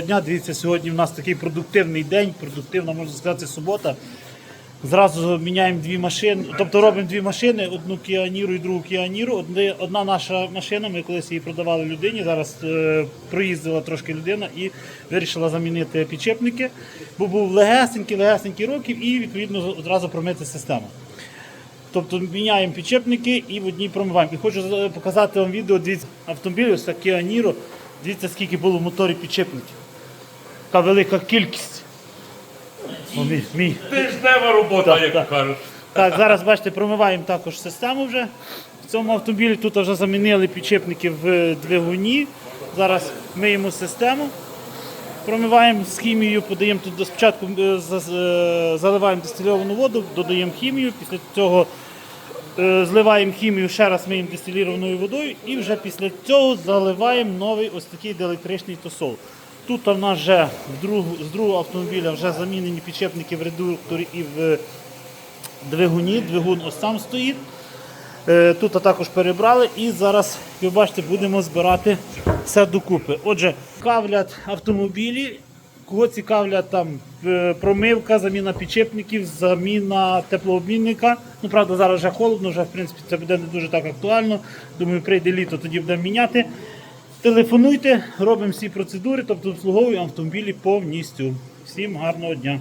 Дня, дивіться, сьогодні в нас такий продуктивний день, продуктивна, можна сказати, субота. Зразу міняємо дві машини, тобто робимо дві машини, одну Niro і другу. Одне- Одна наша машина, ми колись її продавали людині, зараз е, проїздила трошки людина і вирішила замінити підчепники, бо був легесенький, легесенький років і відповідно одразу промити систему. Тобто міняємо підчепники і в одній промиваємо. І хочу показати вам відео, дивіться, автомобіль, ось таке Аніро, дивіться, скільки було в моторі підчепників. Така велика кількість. О, мій, мій. Тижнева робота, Так, як так. кажуть. Так, зараз бачите, промиваємо також систему вже. В цьому автомобілі тут вже замінили підчепники в двигуні. Зараз миємо систему. Промиваємо з хімією, подаємо тут спочатку е, за- е, заливаємо дистильовану воду, додаємо хімію, після цього е, зливаємо хімію, ще раз миємо дистилірованою водою і вже після цього заливаємо новий ось такий електричний тосол. Тут у нас вже з другого автомобіля вже замінені підшипники в редукторі і в двигуні. Двигун ось там стоїть. Е, Тут також перебрали і зараз, ви бачите, будемо збирати все докупи. Отже, кавлять автомобілі. Кого цікавлять там е, промивка, заміна підчепників, заміна теплообмінника. Ну, правда, зараз вже холодно, вже в принципі це буде не дуже так актуально. Думаю, прийде літо, тоді будемо міняти. Телефонуйте, робимо всі процедури, тобто обслуговуємо автомобілі повністю. Всім гарного дня!